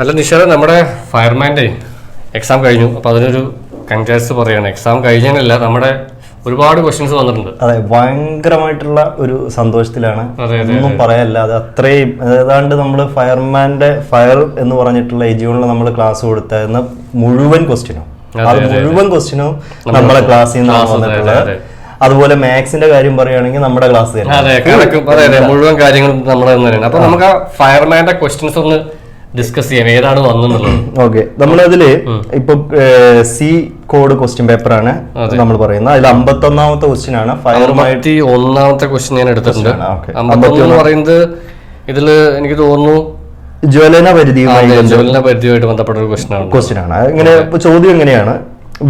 അല്ല നിഷാദ നമ്മുടെ ഫയർമാന്റെ എക്സാം കഴിഞ്ഞു. അപ്പോൾ അതിനൊരു കൺഗ്രാറ്റ്സ് പറയാണ്. എക്സാം കഴിഞ്ഞല്ല നമ്മുടെ ഒരുപാട് ക്വസ്റ്റ്യൻസ് വന്നിട്ടുണ്ട്. അതെ ഭയങ്കരമായിട്ടുള്ള ഒരു സന്തോഷത്തിലാണ്. ഒന്നും പറയാനില്ല അത് അത്രയും ഏതാണ്ട് നമ്മൾ ഫയർമാന്റെ ഫയർ എന്ന് പറഞ്ഞിട്ടുള്ള എജിയോണിൽ നമ്മൾ ക്ലാസ് കൊടുത്തായിരുന്ന മുഴുവൻ ക്വസ്റ്റ്യനും അത് മുഴുവൻ ക്വസ്റ്റ്യനും നമ്മളെ ക്ലാസ്സിൽ നിന്നാണ് വന്നിട്ടുള്ളത്. അതുപോലെ മാത്സിന്റെ കാര്യം പറയുകയാണെങ്കിൽ നമ്മുടെ ക്ലാസ് മുഴുവൻ കാര്യങ്ങളും നമ്മൾ തന്നെയാണ്. അപ്പൊ നമുക്ക് ആ ഫയർമാന്റെ ക്വസ്റ്റ്യൻസ് ഒന്ന് ഡിസ്കസ് ചെയ്യാം. ഏതാണ് വന്നെന്നുള്ളത് ഓക്കെ നമ്മളതിൽ ഇപ്പൊ സി കോഡ് ക്വസ്റ്റ്യൻ പേപ്പർ ആണ് നമ്മൾ പറയുന്നത്. അതിൽ അമ്പത്തി ഒന്നാമത്തെ ക്വസ്റ്റ്യൻ ആണ് ഫയറുമായിട്ട് ഒന്നാമത്തെ ക്വസ്റ്റ്യൻ ഞാൻ എടുത്തിട്ടുണ്ട്. എന്ന് പറയുന്നത് ഇതിൽ എനിക്ക് തോന്നുന്നു ജ്വലന പരിധിയുമായി ജ്വലന പരിധിയുമായിട്ട് ബന്ധപ്പെട്ട ഒരു ക്വസ്റ്റ്യൻ ആണ്. ക്വസ്റ്റ്യൻ ആണ്. ഇങ്ങനെ ചോദ്യം എങ്ങനെയാണ്?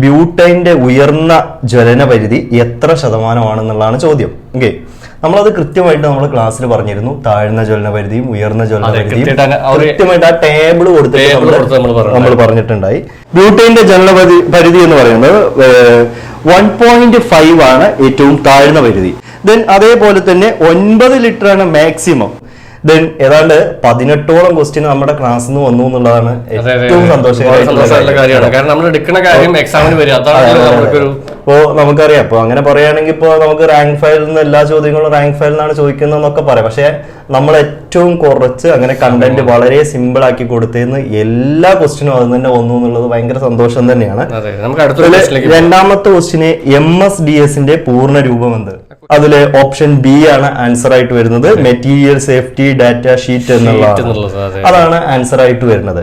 ബ്യൂട്ടൈന്റെ ഉയർന്ന ജ്വലന പരിധി എത്ര ശതമാനമാണെന്നുള്ളതാണ് ചോദ്യം. ഓക്കെ നമ്മളത് കൃത്യമായിട്ട് നമ്മൾ ക്ലാസ്സിൽ പറഞ്ഞിരുന്നു. താഴ്ന്ന ജ്വലന പരിധിയും ഉയർന്ന ജ്വലന പരിധിയും കൃത്യമായിട്ട് ആ ടേബിൾ കൊടുത്ത്. നമ്മൾ പറഞ്ഞിട്ടുണ്ടായി. ബ്യൂട്ടൈന്റെ ജ്വലന പരിധി എന്ന് പറയുന്നത് വൺ പോയിന്റ് ഫൈവ് ആണ് ഏറ്റവും താഴ്ന്ന പരിധി. ദെൻ അതേപോലെ തന്നെ ഒൻപത് ലിറ്റർ ആണ് മാക്സിമം ദെൻ ഏതാണ്ട് പതിനെട്ടോളം ക്വസ്റ്റ്യൻ നമ്മുടെ ക്ലാസ്സിൽ നിന്ന് വന്നു എന്നുള്ളതാണ് ഏറ്റവും സന്തോഷം സന്തോഷകരമായിട്ടുള്ള കാര്യമാണ്. കാരണം നമ്മൾ എടുക്കുന്ന കാര്യം എക്സാമിന് വരും. അതാണ് നമുക്കൊരു ഇപ്പോ നമുക്കറിയാം. ഇപ്പൊ അങ്ങനെ പറയുകയാണെങ്കിൽ ഇപ്പോ നമുക്ക് റാങ്ക് ഫയലിൽ നിന്ന് എല്ലാ ചോദ്യങ്ങളും റാങ്ക് ഫയലിൽ നിന്നാണ് ചോദിക്കുന്നതെന്നൊക്കെ പറയാം. പക്ഷേ നമ്മൾ ഏറ്റവും കുറച്ച് അങ്ങനെ കണ്ടന്റ് വളരെ സിമ്പിൾ ആക്കി കൊടുത്തിന്ന് എല്ലാ ക്വസ്റ്റിനും അത് തന്നെ വന്നു എന്നുള്ളത് ഭയങ്കര സന്തോഷം തന്നെയാണ്. രണ്ടാമത്തെ ക്വസ്റ്റിന് എം എസ് ഡി എസിന്റെ പൂർണ രൂപം എന്ത്? അതിൽ ഓപ്ഷൻ ബി ആണ് ആൻസർ ആയിട്ട് വരുന്നത്. മെറ്റീരിയൽ സേഫ്റ്റി ഡാറ്റ ഷീറ്റ് അതെ. അതാണ് ആൻസർ ആയിട്ട് വരുന്നത്.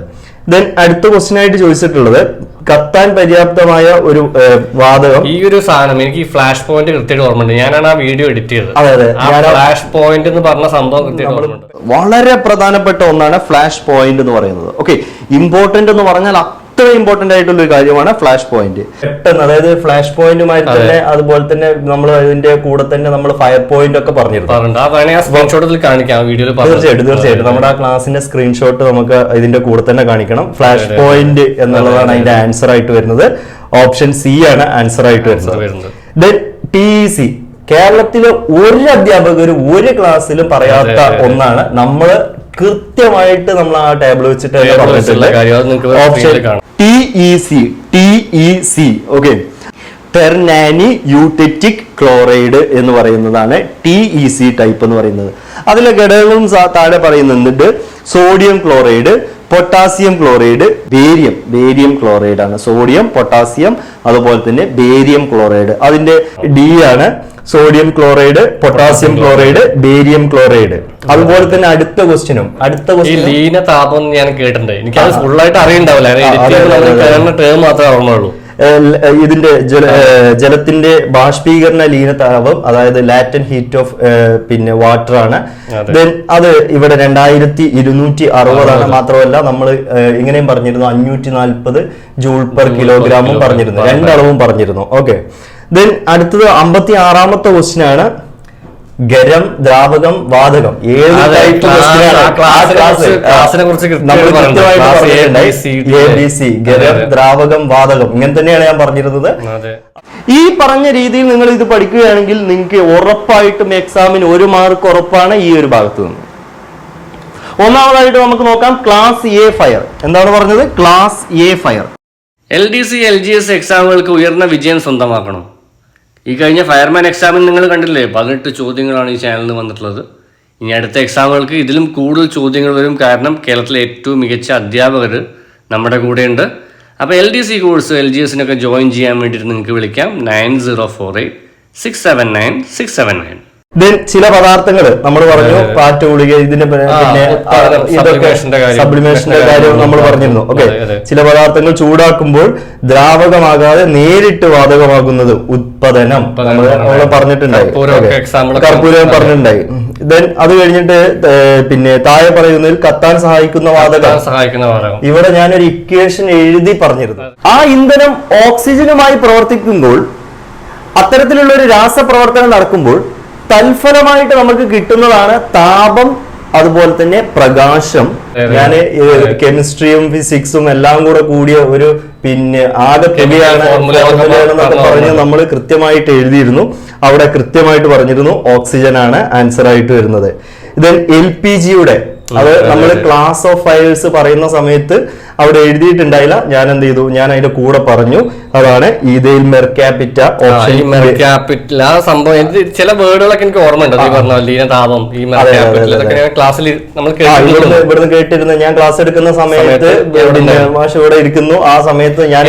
ദെൻ അടുത്ത ക്വസ്റ്റ്യൻ ആയിട്ട് ചോദിച്ചിട്ടുള്ളത് കത്താൻ പര്യാപ്തമായ ഒരു വാതകം. ഈ ഒരു സാധനം എനിക്ക് ഈ ഫ്ലാഷ് പോയിന്റ് കൃത്യമായിട്ട് ഓർമ്മയുണ്ട്. ഞാനാണ് ആ വീഡിയോ എഡിറ്റ് ചെയ്തത്. അതെ അതെ. ആ ഫ്ലാഷ് പോയിന്റ് എന്ന് പറഞ്ഞ സംഭവം കൃത്യമായിട്ട് ഓർമ്മയുണ്ട്. വളരെ പ്രധാനപ്പെട്ട ഒന്നാണ് ഫ്ലാഷ് പോയിന്റ് എന്ന് പറയുന്നത്. ഓക്കെ ഇമ്പോർട്ടന്റ് എന്ന് പറഞ്ഞാൽ അത്ര ഇമ്പോർട്ടന്റ് ആയിട്ടുള്ള ഒരു കാര്യമാണ് ഫ്ലാഷ് പോയിന്റ് പെട്ടെന്ന് അതായത് ഫ്ലാഷ് പോയിന്റുമായി തന്നെ അതുപോലെ തന്നെ നമ്മൾ ഇതിന്റെ കൂടെ തന്നെ നമ്മൾ ഫയർ പോയിന്റ് ഒക്കെ പറഞ്ഞിരുന്നു. കാണിക്കാം വീഡിയോയിൽ തീർച്ചയായിട്ടും തീർച്ചയായിട്ടും. നമ്മുടെ ആ ക്ലാസിന്റെ സ്ക്രീൻഷോട്ട് നമുക്ക് ഇതിന്റെ കൂടെ തന്നെ കാണിക്കണം. ഫ്ലാഷ് പോയിന്റ് എന്നുള്ളതാണ് അതിന്റെ ആൻസർ ആയിട്ട് വരുന്നത്. ഓപ്ഷൻ സി ആണ് ആൻസർ ആയിട്ട് വരുന്നത്. ദെൻ ടി സി കേരളത്തിലെ ഒരു അധ്യാപകരും ഒരു ക്ലാസ്സിലും പറയാത്ത ഒന്നാണ് നമ്മൾ കൃത്യമായിട്ട് നമ്മൾ ആ ടേബിൾ വെച്ചിട്ട് option. T E C T E C okay ടെർനാനി യൂട്ടിറ്റിക് chloride എന്ന് പറയുന്നതാണ് ടി ഇ സി ടൈപ്പ് എന്ന് പറയുന്നത്. അതിലെ ഘടകങ്ങളും താഴെ പറയുന്നുണ്ട് sodium chloride potassium chloride barium. Barium chloride ആണ്. സോഡിയം പൊട്ടാസ്യം അതുപോലെ തന്നെ ബേരിയം ക്ലോറൈഡ്. അതിന്റെ ഡി ആണ് sodium chloride potassium chloride barium chloride. അതുപോലെ തന്നെ അടുത്ത ക്വസ്റ്റ്യനും അടുത്ത ഈ ലീന താപം ഞാൻ കേട്ടിട്ടുണ്ട്. എനിക്ക് ഫുള്ളായിട്ട് അറിയണ്ടാവില്ല. അതെ, അതെ. കേറുന്ന ടേം മാത്രമേ ഓർമ്മയുള്ളൂ ഇതിന്റെ ജല ജലത്തിന്റെ ബാഷ്പീകരണ ലീനതാപം അതായത് ലാറ്റൻ ഹീറ്റ് ഓഫ് പിന്നെ വാട്ടർ ആണ്. ദെൻ അത് ഇവിടെ രണ്ടായിരത്തി ഇരുന്നൂറ്റി അറുപതാണ് മാത്രമല്ല നമ്മൾ ഇങ്ങനെയും പറഞ്ഞിരുന്നു അഞ്ഞൂറ്റി നാൽപ്പത് ജൂൾ പെർ കിലോഗ്രാമും പറഞ്ഞിരുന്നു. രണ്ടളവും പറഞ്ഞിരുന്നു. ഓക്കെ ദെൻ അടുത്തത് അമ്പത്തി ആറാമത്തെ ക്വസ്റ്റ്യൻ ആണ്. ഗരം ദ്രാവകം വാതകം. C, ഗരം ദ്രാവകം വാതകം. ഇങ്ങനെ തന്നെയാണ് ഞാൻ പറഞ്ഞിരുന്നത്. ഈ പറഞ്ഞ രീതിയിൽ നിങ്ങൾ ഇത് പഠിക്കുകയാണെങ്കിൽ നിങ്ങൾക്ക് ഉറപ്പായിട്ടും എക്സാമിന് ഒരു മാർക്ക് ഉറപ്പാണ് ഈ ഒരു ഭാഗത്ത് നിന്ന്. ഒന്നാമതായിട്ട് നമുക്ക് നോക്കാം ക്ലാസ് എ ഫയർ എന്താണ് പറഞ്ഞത്? Class A fire L D C L G S എക്സാമുകൾക്ക് ഉയർന്ന വിജയം സ്വന്തമാക്കണം? ഈ കഴിഞ്ഞ ഫയർമാൻ എക്സാമിൽ നിങ്ങൾ കണ്ടില്ലേ? പതിനെട്ട് ചോദ്യങ്ങളാണ് ഈ ചാനലിൽ വന്നിട്ടുള്ളത്. ഇനി അടുത്ത എക്സാമുകൾക്ക് ഇതിലും കൂടുതൽ ചോദ്യങ്ങൾ വരും. കാരണം കേരളത്തിലെ ഏറ്റവും മികച്ച അധ്യാപകർ നമ്മുടെ കൂടെയുണ്ട്. അപ്പോൾ L D C course L G എസിനൊക്കെ join ചെയ്യാൻ വേണ്ടിയിട്ട് നിങ്ങൾക്ക് വിളിക്കാം. Nine zero four eight six seven nine six seven nine. ചില പദാർത്ഥങ്ങൾ നമ്മൾ പറഞ്ഞു പാറ്റ് ഗുളിക ഇതിന്റെ പിന്നെ ഉത്പാദനം, ഇതൊക്കെ. സബ്ലിമേഷന്റെ കാര്യം. നമ്മൾ പറഞ്ഞിരുന്നു. ഓക്കെ. ചില പദാർത്ഥങ്ങൾ ചൂടാക്കുമ്പോൾ ദ്രാവകമാകാതെ നേരിട്ട് വാതകമാകുന്നത് ഉത്പതനം ഉത്പതനം നമ്മൾ പറഞ്ഞ നമ്മൾ പറഞ്ഞിട്ടുണ്ടായി. കർപ്പൂരം. പറഞ്ഞിട്ടുണ്ടായി. ദെൻ അത് കഴിഞ്ഞിട്ട് പിന്നെ താഴെ പറയുന്നതിൽ കത്താൻ സഹായിക്കുന്ന വാതകം. സഹായിക്കുന്ന വാതകം. ഇവിടെ ഞാനൊരു ഇക്വേഷൻ എഴുതി പറഞ്ഞിരുന്നു. ആ ഇന്ധനം ഓക്സിജനുമായി പ്രവർത്തിക്കുമ്പോൾ അത്തരത്തിലുള്ള ഒരു രാസപ്രവർത്തനം നടക്കുമ്പോൾ തൽഫലമായിട്ട് നമുക്ക് കിട്ടുന്നതാണ് താപം അതുപോലെ തന്നെ പ്രകാശം. ഞാൻ കെമിസ്ട്രിയും ഫിസിക്സും എല്ലാം കൂടെ കൂടിയ ഒരു പിന്നെ ആകെ തുകയാണ് ഫോർമുലയാണെന്നൊക്കെ പറഞ്ഞ നമ്മൾ കൃത്യമായിട്ട് എഴുതിയിരുന്നു അവിടെ കൃത്യമായിട്ട് പറഞ്ഞിരുന്നു ഓക്സിജൻ ആണ് ആൻസർ ആയിട്ട് വരുന്നത് ദെൻ എൽ പി ജിയുടെ അത് നമ്മൾ ക്ലാസ് ഓഫ് ഫയൽസ് പറയുന്ന സമയത്ത് അവിടെ എഴുതിയിട്ടുണ്ടായില്ല. ഞാൻ എന്ത് ചെയ്തു? ഞാൻ അതിന്റെ കൂടെ പറഞ്ഞു. അതാണ് ഈതയിൽ മെർക്യാപിറ്റ ഈ ഓപ്ഷൻ മെർക്യാപിറ്റൽ ആ സംഭവം. എനിക്ക് ചില വേർഡുകളൊക്കെ എനിക്ക് ഓർമ്മയുണ്ട്. നീ പറഞ്ഞ ഈ മെർക്യാപിറ്റൽ ഇതൊക്കെ ഞാൻ ക്ലാസ്സിൽ നമ്മൾ ഇവിടുന്ന് കേട്ടിരുന്ന ഞാൻ ക്ലാസ് എടുക്കുന്ന സമയത്ത് മാഷ് ഇവിടെ ഇരിക്കുന്നു? ആ സമയത്ത് ഞാൻ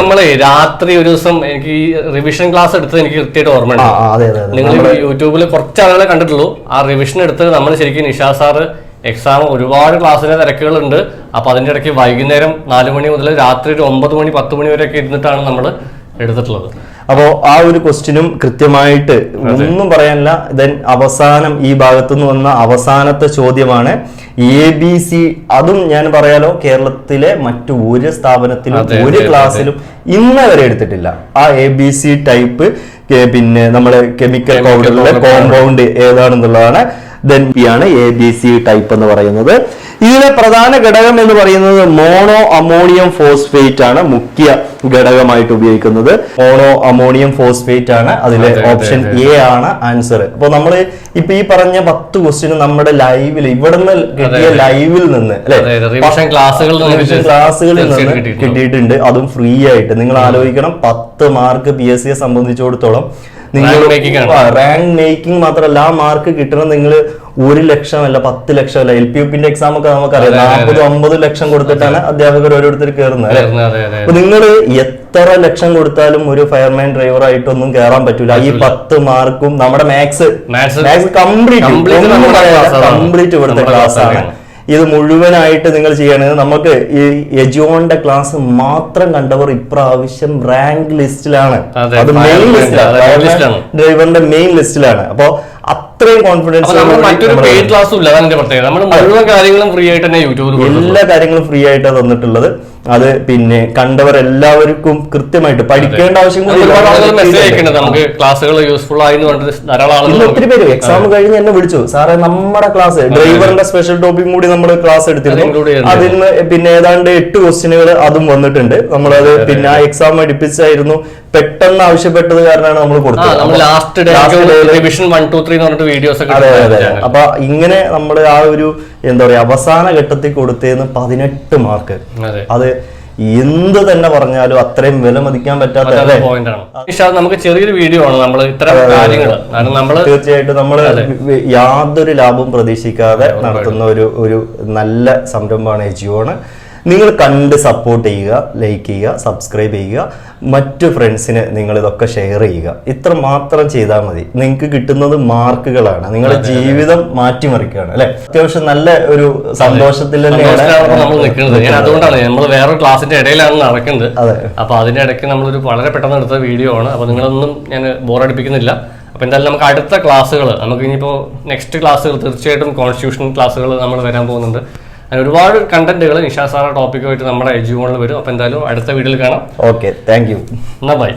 നമ്മൾ രാത്രി ഒരു ദിവസം എനിക്ക് ഈ റിവിഷൻ ക്ലാസ് എടുത്തത് എനിക്ക് കൃത്യമായിട്ട് ഓർമ്മയുണ്ട്. നിങ്ങൾ യൂട്യൂബിൽ കുറച്ച് ആളുകളെ കണ്ടിട്ടുള്ളൂ. ആ റിവിഷൻ എടുത്ത് നമ്മൾ ശരിക്കും നിഷാ സാറ് എക്സാം ഒരുപാട് ക്ലാസ്സിലെ തിരക്കുകളുണ്ട്. അപ്പൊ അതിന്റെ ഇടയ്ക്ക് വൈകുന്നേരം നാല് മണി മുതൽ രാത്രി ഒരു ഒമ്പത് മണി പത്ത് മണി വരെയൊക്കെ ഇരുന്നിട്ടാണ് നമ്മൾ എടുത്തിട്ടുള്ളത്. അപ്പോ ആ ഒരു ക്വസ്റ്റിനും കൃത്യമായിട്ട് ഒന്നും പറയാനില്ല. ദെൻ അവസാനം ഈ ഭാഗത്തുനിന്ന് വന്ന അവസാനത്തെ ചോദ്യമാണ് എ ബി സി അതും ഞാൻ പറയാലോ കേരളത്തിലെ മറ്റു ഒരു സ്ഥാപനത്തിലും ഒരു ക്ലാസ്സിലും ഇന്ന് വരെ എടുത്തിട്ടില്ല. ആ എ ബി സി ടൈപ്പ് പിന്നെ നമ്മുടെ കെമിക്കൽ പൗഡറിലെ കോമ്പൗണ്ട് ഏതാണെന്നുള്ളതാണ്. ദെൻ പി ആണ് എ ബി സി ടൈപ്പ് എന്ന് പറയുന്നത്. ഇതിലെ പ്രധാന ഘടകം എന്ന് പറയുന്നത് മോണോ അമോണിയം ഫോസ്ഫേറ്റ് ആണ് മുഖ്യ ഘടകമായിട്ട് ഉപയോഗിക്കുന്നത്. മോണോ അമോണിയം ഫോസ്ഫേറ്റ് ആണ് അതിലെ അതെ, അതെ, ഓപ്ഷൻ എ ആണ് ആൻസർ അപ്പൊ നമ്മൾ ഇപ്പൊ ഈ പറഞ്ഞ പത്ത് ക്വസ്റ്റ്യൻ നമ്മുടെ ലൈവിൽ ഇവിടുന്ന് കിട്ടിയ ലൈവിൽ നിന്ന് അല്ലെ. ക്ലാസ്സുകളിൽ നിന്ന് കിട്ടിയിട്ടുണ്ട്. അതും ഫ്രീ ആയിട്ട്. നിങ്ങൾ ആലോചിക്കണം പത്ത് മാർക്ക് പി എസ് സിയെ സംബന്ധിച്ചിടത്തോളം നിങ്ങൾ. റാങ്ക് മേക്കിംഗ് മാത്രമല്ല ആ മാർക്ക് കിട്ടണം നിങ്ങൾ ഒരു ലക്ഷമല്ല പത്ത് ലക്ഷമല്ല എൽ പി യു പിന്റെ എക്സാം ഒക്കെ നമുക്കറിയാം. നാൽപ്പത് അമ്പത് ലക്ഷം കൊടുത്തിട്ടാണ് അധ്യാപകർ ഓരോരുത്തർ കയറുന്നത് അപ്പൊ നിങ്ങൾ എത്ര ലക്ഷം കൊടുത്താലും ഒരു ഫയർമാൻ ഡ്രൈവർ ആയിട്ടൊന്നും കയറാൻ പറ്റൂല. ഈ പത്ത് മാർക്കും നമ്മുടെ മാത്സ് മാത്സ് കംപ്ലീറ്റ്. കംപ്ലീറ്റ് ഇവിടുത്തെ ക്ലാസ് ആണ്. ഇത് മുഴുവനായിട്ട് നിങ്ങൾ ചെയ്യണത് നമുക്ക് ഈ യജോന്റെ ക്ലാസ് മാത്രം കണ്ടവർ ഇപ്രാവശ്യം റാങ്ക് ലിസ്റ്റിലാണ് അതെ, മെയിൻ ലിസ്റ്റിലാണ്. ഡ്രൈവറിന്റെ മെയിൻ ലിസ്റ്റിലാണ് അപ്പൊ അത്രയും കോൺഫിഡൻസ് മറ്റൊരു പെയ്ഡ് ക്ലാസ്സും ഇല്ല അതാണ് പ്രത്യേകത. നമ്മൾ മുഴുവൻ കാര്യങ്ങളും ഫ്രീ ആയിട്ട് തന്നെ യൂട്യൂബിൽ. എല്ലാ കാര്യങ്ങളും ഫ്രീ ആയിട്ടാണ് തന്നിട്ടുള്ളത്. അത് പിന്നെ കണ്ടവർ എല്ലാവർക്കും കൃത്യമായിട്ട് പഠിക്കേണ്ട ആവശ്യം നമുക്ക് ക്ലാസ്സുകൾ യൂസ്ഫുൾ ആയി ധാരാളം ഒത്തിരി പേര്. എക്സാം കഴിഞ്ഞ് എന്നെ വിളിച്ചു. സാറേ നമ്മുടെ ക്ലാസ് ഡ്രൈവറിന്റെ സ്പെഷ്യൽ ടോപ്പിക് കൂടി നമ്മൾ ക്ലാസ് എടുത്തിരുന്നു. അതിൽ നിന്ന് പിന്നെ ഏതാണ്ട് എട്ട് ക്വസ്റ്റ്യനുകൾ അതും വന്നിട്ടുണ്ട്. നമ്മളത് പിന്നെ ആ എക്സാം അടുപ്പിച്ചായിരുന്നു. പെട്ടെന്ന് ആവശ്യപ്പെട്ടത് കാരണമാണ് നമ്മൾ കൊടുത്തത്. നമ്മൾ last revision one two three എന്ന് പറഞ്ഞിട്ട് വീഡിയോസ് ഒക്കെ അതെ അതെ അപ്പൊ ഇങ്ങനെ നമ്മൾ ആ ഒരു എന്താ പറയാ അവസാന ഘട്ടത്തിൽ കൊടുത്തേന്ന് പതിനെട്ട് മാർക്ക്. അതെ. എന്ത് തന്നെ പറഞ്ഞാലും അത്രയും വില മതിക്കാൻ പറ്റാത്ത ആണ്. നമുക്ക് ചെറിയൊരു വീഡിയോ ആണ്. നമ്മൾ ഇത്തരം കാര്യങ്ങൾ നമ്മൾ തീർച്ചയായിട്ടും നമ്മൾ യാതൊരു ലാഭവും പ്രതീക്ഷിക്കാതെ നടത്തുന്ന ഒരു ഒരു നല്ല സംരംഭമാണ് എജിയോണ് നിങ്ങൾ കണ്ട് സപ്പോർട്ട് ചെയ്യുക ലൈക്ക് ചെയ്യുക സബ്സ്ക്രൈബ് ചെയ്യുക മറ്റു ഫ്രണ്ട്സിന് നിങ്ങൾ ഇതൊക്കെ ഷെയർ ചെയ്യുക. ഇത്ര മാത്രം ചെയ്താൽ മതി. നിങ്ങൾക്ക് കിട്ടുന്നത് മാർക്കുകളാണ്. നിങ്ങളുടെ ജീവിതം മാറ്റിമറിക്കുകയാണ് അല്ലെ? അത്യാവശ്യം നല്ല ഒരു സന്തോഷത്തിൽ തന്നെയാണ് അതുകൊണ്ടാണ് നമ്മൾ വേറെ ക്ലാസിന്റെ ഇടയിലാണ് നടക്കുന്നത്. അതെ. അപ്പൊ അതിന്റെ ഇടയ്ക്ക് നമ്മളൊരു വളരെ പെട്ടെന്ന് എടുത്ത വീഡിയോ ആണ്. അപ്പൊ നിങ്ങളൊന്നും ഞാൻ ബോറടിപ്പിക്കുന്നില്ല അപ്പൊ എന്തായാലും നമുക്ക് അടുത്ത ക്ലാസ്സുകൾ നമുക്ക് ഇനിയിപ്പോ നെക്സ്റ്റ് ക്ലാസ്സുകൾ തീർച്ചയായിട്ടും കോൺസ്റ്റിറ്റ്യൂഷൻ ക്ലാസ്സുകൾ നമ്മൾ വരാൻ പോകുന്നുണ്ട്. അങ്ങനെ ഒരുപാട് കണ്ടന്റുകൾ നിഷാ സാറ ടോപ്പിക്കുമായിട്ട് നമ്മുടെ എജുവോണിൽ വരും. അപ്പോൾ എന്തായാലും അടുത്ത വീഡിയോയിൽ കാണാം. ഓക്കെ താങ്ക് യു എന്നാ ബൈ